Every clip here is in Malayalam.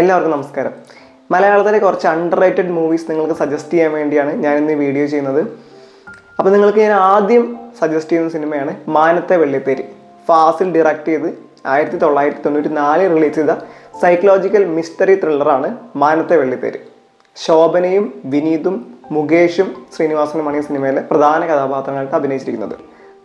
എല്ലാവർക്കും നമസ്കാരം. മലയാളത്തിലെ കുറച്ച് അണ്ടർ റേറ്റഡ് മൂവീസ് നിങ്ങൾക്ക് സജസ്റ്റ് ചെയ്യാൻ വേണ്ടിയാണ് ഞാൻ ഇന്ന് വീഡിയോ ചെയ്യുന്നത്. അപ്പോൾ നിങ്ങൾക്ക് ഞാൻ ആദ്യം സജസ്റ്റ് ചെയ്യുന്ന സിനിമയാണ് മാനത്തെ വെള്ളിത്തേര് ഫാസിൽ ഡയറക്റ്റ് ചെയ്ത് ആയിരത്തി തൊള്ളായിരത്തി തൊണ്ണൂറ്റി നാലിൽ റിലീസ് ചെയ്ത സൈക്കോളജിക്കൽ മിസ്റ്ററി ത്രില്ലറാണ് മാനത്തെ വെള്ളിത്തേര് ശോഭനയും വിനീതും മുകേഷും ശ്രീനിവാസനുമാണ് ഈ സിനിമയിലെ പ്രധാന കഥാപാത്രങ്ങളായിട്ട് അഭിനയിച്ചിരിക്കുന്നത്.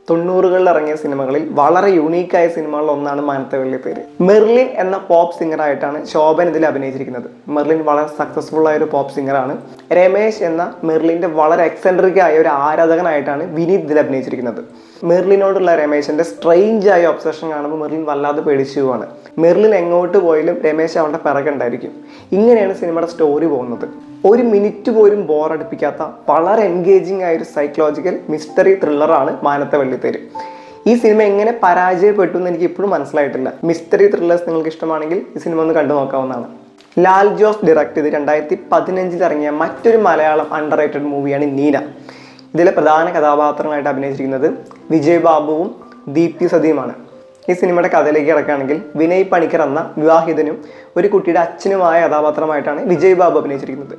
തൊണ്ണൂറുകളിൽ ഇറങ്ങിയ സിനിമകളിൽ വളരെ യുണീക്കായ സിനിമകളിൽ ഒന്നാണ് മാനത്തെ പേര്. മെർലിൻ എന്ന പോപ്പ് സിംഗറായിട്ടാണ് ശോഭൻ ഇതിൽ അഭിനയിച്ചിരിക്കുന്നത്. മെർലിൻ വളരെ സക്സസ്ഫുൾ ആയ ഒരു പോപ്പ് സിംഗറാണ് രമേശ് എന്ന മെർലിന്റെ വളരെ എക്സെൻട്രിക് ആയ ഒരു ആരാധകനായിട്ടാണ് വിനീത് ഇതിൽ അഭിനയിച്ചിരിക്കുന്നത്. മെർലിനോടുള്ള രമേശിന്റെ സ്ട്രെയിഞ്ച് ആയ ഒബ്സഷൻ കാണുമ്പോൾ മെർലിൻ വല്ലാതെ പേടിച്ചു പോവാണ്. മെർലിൻ എങ്ങോട്ട് പോയാലും രമേശ് അവളുടെ പിറകുണ്ടായിരിക്കും ഇങ്ങനെയാണ് സിനിമയുടെ സ്റ്റോറി പോകുന്നത്. ഒരു മിനിറ്റ് പോലും ബോറടിപ്പിക്കാത്ത വളരെ എൻഗേജിംഗ് ആയ ഒരു സൈക്കോളജിക്കൽ മിസ്റ്ററി ത്രില്ലറാണ് മാനത്തെ വെള്ളിത്തേര്. ഈ സിനിമ എങ്ങനെ പരാജയപ്പെട്ടു എന്ന് എനിക്ക് ഇപ്പോഴും മനസ്സിലായിട്ടില്ല. മിസ്റ്ററി ത്രില്ലേഴ്സ് നിങ്ങൾക്ക് ഇഷ്ടമാണെങ്കിൽ ഈ സിനിമ ഒന്ന് കണ്ടു നോക്കാവുന്നതാണ്. ലാൽ ജോസ് ഡയറക്ട് ചെയ്ത് രണ്ടായിരത്തി പതിനഞ്ചിൽ ഇറങ്ങിയ മറ്റൊരു മലയാളം അണ്ടർ റേറ്റഡ് മൂവിയാണ് നീന. ഇതിലെ പ്രധാന കഥാപാത്രങ്ങളായിട്ട് അഭിനയിച്ചിരിക്കുന്നത് വിജയ് ബാബുവും ദീപ്തി സതിയുമാണ്. ഈ സിനിമയുടെ കഥയിലേക്ക് കിടക്കുകയാണെങ്കിൽ വിനയ് പണിക്കർ എന്ന വിവാഹിതനും ഒരു കുട്ടിയുടെ അച്ഛനുമായ കഥാപാത്രമായിട്ടാണ് വിജയ് ബാബു അഭിനയിച്ചിരിക്കുന്നത്.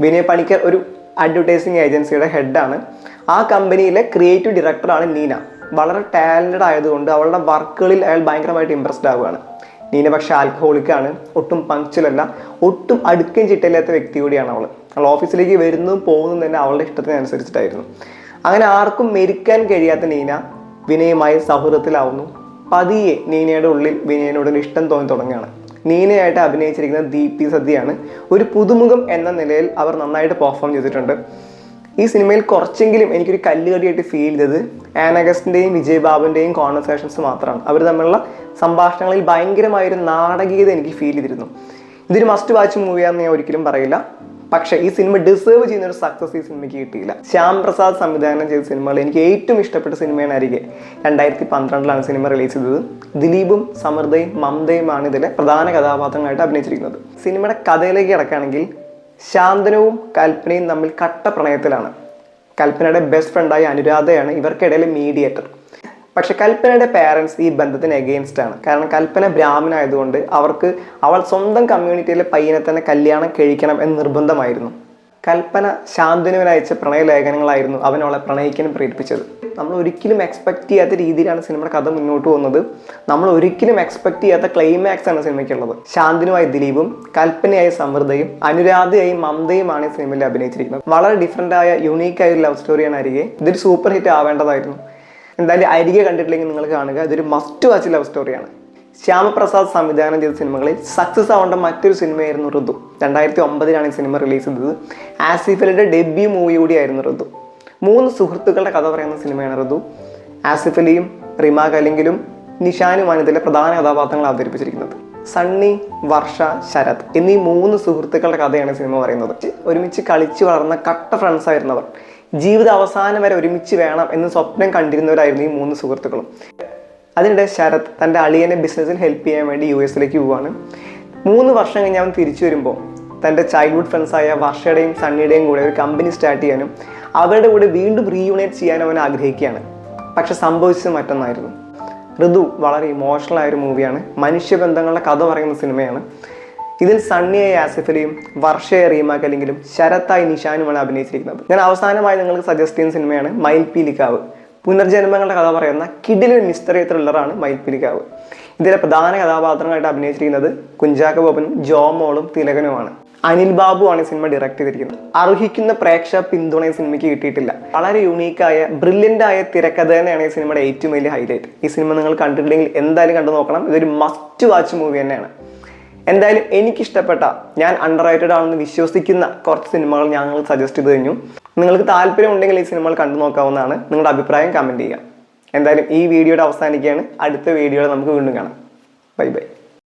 വിനയ് പണിക്കർ ഒരു അഡ്വർടൈസിങ് ഏജൻസിയുടെ ഹെഡാണ് ആ കമ്പനിയിലെ ക്രിയേറ്റീവ് ഡയറക്ടറാണ് നീന. വളരെ ടാലന്റഡ് ആയതുകൊണ്ട് അവളുടെ വർക്കുകളിൽ അയാൾ ഭയങ്കരമായിട്ട് ഇമ്പ്രസ്ഡ് ആവുകയാണ്. നീന പക്ഷേ ആൽക്കഹോളിക്കാണ് ഒട്ടും പങ്ക്ച്വലല്ല ഒട്ടും അടുക്കും ചിട്ടയില്ലാത്ത വ്യക്തി കൂടിയാണ് അവൾ അവൾ ഓഫീസിലേക്ക് വരുന്നതും പോകുന്നതും തന്നെ അവളുടെ ഇഷ്ടത്തിനനുസരിച്ചിട്ടായിരുന്നു. അങ്ങനെ ആർക്കും മെരിക്കാൻ കഴിയാത്ത നീന വിനയുമായി സൗഹൃദത്തിലാവുന്നു. പതിയെ നീനയുടെ ഉള്ളിൽ വിനയനോടൊരു ഇഷ്ടം തോന്നി തുടങ്ങുകയാണ്. നീനയായിട്ട് അഭിനയിച്ചിരിക്കുന്ന ദീപ്തി സദ്യയാണ്. ഒരു പുതുമുഖം എന്ന നിലയിൽ അവർ നന്നായിട്ട് പെർഫോം ചെയ്തിട്ടുണ്ട്. ഈ സിനിമയിൽ കുറച്ചെങ്കിലും എനിക്കൊരു കല്ലുകടിയായിട്ട് ഫീൽ ചെയ്തത് ആനഗസ്റ്റിന്റെയും വിജയ് ബാബുവിന്റെയും കോൺവെർസേഷൻസ് മാത്രമാണ് അവർ തമ്മിലുള്ള സംഭാഷണങ്ങളിൽ ഭയങ്കരമായൊരു നാടകീയത എനിക്ക് ഫീൽ ചെയ്തിരുന്നു. ഇതൊരു മസ്റ്റ് വാച്ച് മൂവിയാണെന്ന് ഞാൻ ഒരിക്കലും പറയില്ല. പക്ഷേ ഈ സിനിമ ഡിസേർവ് ചെയ്യുന്ന ഒരു സക്സസ് ഈ സിനിമയ്ക്ക് കിട്ടിയില്ല. ശ്യാം പ്രസാദ് സംവിധാനം ചെയ്ത സിനിമകൾ എനിക്ക് ഏറ്റവും ഇഷ്ടപ്പെട്ട സിനിമയാണ് അരികെ. രണ്ടായിരത്തി പന്ത്രണ്ടിലാണ് സിനിമ റിലീസ് ചെയ്തത്. ദിലീപും സമൃദ്ധയും മമതയുമാണ് ഇതിലെ പ്രധാന കഥാപാത്രങ്ങളായിട്ട് അഭിനയിച്ചിരിക്കുന്നത്. സിനിമയുടെ കഥയിലേക്ക് കിടക്കുകയാണെങ്കിൽ ശാന്തനവും കൽപ്പനയും തമ്മിൽ കട്ട പ്രണയത്തിലാണ്. കൽപ്പനയുടെ ബെസ്റ്റ് ഫ്രണ്ടായ അനുരാധയാണ് ഇവർക്കിടയിൽ മീഡിയേറ്റർ പക്ഷെ കൽപ്പനയുടെ പേരൻസ് ഈ ബന്ധത്തിന് എഗെയിൻസ്റ്റ് ആണ്. കാരണം കൽപ്പന ബ്രാഹ്മണായതുകൊണ്ട് അവർക്ക് അവൾ സ്വന്തം കമ്മ്യൂണിറ്റിയിലെ പയ്യനെ തന്നെ കല്യാണം കഴിക്കണം എന്ന് നിർബന്ധമായിരുന്നു. കൽപ്പന ശാന്തനുവിന് അയച്ച പ്രണയലേഖനങ്ങളായിരുന്നു അവൻ അവളെ പ്രണയിക്കാനും പ്രേരിപ്പിച്ചത്. നമ്മൾ ഒരിക്കലും എക്സ്പെക്ട് ചെയ്യാത്ത രീതിയിലാണ് സിനിമയുടെ കഥ മുന്നോട്ട് പോകുന്നത്. നമ്മൾ ഒരിക്കലും എക്സ്പെക്ട് ചെയ്യാത്ത ക്ലൈമാക്സ് ആണ് സിനിമയ്ക്കുള്ളത്. ശാന്തനുമായി ദിലീപും കൽപ്പനയായ സമൃദ്ധയും അനുരാധയായി മമതയുമാണ് സിനിമയിൽ അഭിനയിച്ചിരിക്കുന്നത്. വളരെ ഡിഫറെന്റ് ആയ യുണീക്ക് ആയ ഒരു ലവ് സ്റ്റോറിയാണ് അരികെ. ഇതൊരു സൂപ്പർ ഹിറ്റ് ആവേണ്ടതായിരുന്നു. എന്തായാലും അരികെ കണ്ടിട്ടില്ലെങ്കിൽ നിങ്ങൾ കാണുക. ഇതൊരു മസ്റ്റ് വാച്ച് ലവ് സ്റ്റോറിയാണ് ശ്യാമപ്രസാദ് സംവിധാനം ചെയ്ത സിനിമകളിൽ സക്സസ് ആവേണ്ട മറ്റൊരു സിനിമയായിരുന്നു ഋതു. രണ്ടായിരത്തി ഒമ്പതിലാണ് ഈ സിനിമ റിലീസ് ചെയ്തത്. ആസിഫലിയുടെ ഡെബ്യൂ മൂവി കൂടിയായിരുന്നു ഋതു. മൂന്ന് സുഹൃത്തുക്കളുടെ കഥ പറയുന്ന സിനിമയാണ് ഋതു. ആസിഫലിയും റിമ കലിങ്കിലും നിഷാനുമാണ് ഇതിലെ പ്രധാന കഥാപാത്രങ്ങൾ അവതരിപ്പിച്ചിരിക്കുന്നത്. സണ്ണി വർഷ ശരത് എന്നീ മൂന്ന് സുഹൃത്തുക്കളുടെ കഥയാണ് സിനിമ പറയുന്നത്. ഒരുമിച്ച് കളിച്ചു വളർന്ന കട്ട ഫ്രണ്ട്സ് ആയിരുന്നവർ. ജീവിത അവസാനം വരെ ഒരുമിച്ച് വേണം എന്ന് സ്വപ്നം കണ്ടിരുന്നവരായിരുന്നു ഈ മൂന്ന് സുഹൃത്തുക്കളും. അതിനിടെ ശരത് തന്റെ അളിയനെ ബിസിനസ്സിൽ ഹെൽപ്പ് ചെയ്യാൻ വേണ്ടി യു എസിലേക്ക് പോവാണ്. മൂന്ന് വർഷം കഴിഞ്ഞ് അവൻ തിരിച്ചു വരുമ്പോൾ തന്റെ ചൈൽഡ്ഹുഡ് ഫ്രണ്ട്സായ വർഷയുടെയും സണ്ണിയുടെയും കൂടെ ഒരു കമ്പനി സ്റ്റാർട്ട് ചെയ്യാനും അവരുടെ കൂടെ വീണ്ടും റീയൂണേറ്റ് ചെയ്യാനും അവൻ ആഗ്രഹിക്കുകയാണ്. പക്ഷെ സംഭവിച്ചത് മറ്റൊന്നായിരുന്നു. ഋതു വളരെ ഇമോഷണൽ ആയ ഒരു മൂവിയാണ് മനുഷ്യബന്ധങ്ങളുടെ കഥ പറയുന്ന സിനിമയാണ്. ഇതിൽ സണ്ണിയെ ആസിഫലിയും വർഷയെ റീമാക്കല്ലെങ്കിലും ശരത്തായി നിഷാനുമാണ് അഭിനയിച്ചിരിക്കുന്നത്. ഞാൻ അവസാനമായി നിങ്ങൾക്ക് സജസ്റ്റ് ചെയ്യുന്ന സിനിമയാണ് മയിൽപീലിക്കാവ്. പുനർജന്മങ്ങളുടെ കഥ പറയുന്ന കിഡിലൻ മിസ്റ്ററി ത്രില്ലറാണ് മയിൽപ്പിരിക്കാവ് ഇതിലെ പ്രധാന കഥാപാത്രങ്ങളായിട്ട് അഭിനയിച്ചിരിക്കുന്നത് കുഞ്ചാക്ക ബോബനും ജോമോളും തിലകനുമാണ്. അനിൽ ബാബു ആണ് ഈ സിനിമ ഡയറക്റ്റ് ചെയ്തിരിക്കുന്നത്. അർഹിക്കുന്ന പ്രേക്ഷക പിന്തുണ സിനിമയ്ക്ക് കിട്ടിയിട്ടില്ല. വളരെ യൂണീക്കായ ബ്രില്യന്റ് ആയ തിരക്കഥ തന്നെയാണ് ഈ സിനിമയുടെ ഏറ്റവും വലിയ ഹൈലൈറ്റ് ഈ സിനിമ നിങ്ങൾ കണ്ടിട്ടില്ലെങ്കിൽ എന്തായാലും കണ്ടു നോക്കണം. ഇതൊരു മസ്റ്റ് വാച്ച് മൂവി തന്നെയാണ്. എന്തായാലും എനിക്കിഷ്ടപ്പെട്ട ഞാൻ അണ്ടർ ആണെന്ന് വിശ്വസിക്കുന്ന കുറച്ച് സിനിമകൾ ഞങ്ങൾ സജസ്റ്റ് ചെയ്ത് കഴിഞ്ഞു. നിങ്ങൾക്ക് താല്പര്യം ഉണ്ടെങ്കിൽ ഈ സിനിമകൾ കണ്ടു നോക്കാവുന്നതാണ്. നിങ്ങളുടെ അഭിപ്രായം കമന്റ് ചെയ്യുക. എന്തായാലും ഈ വീഡിയോയുടെ അവസാനിക്കുകയാണ്. അടുത്ത വീഡിയോയിൽ നമുക്ക് വീണ്ടും കാണാം. Bye bye.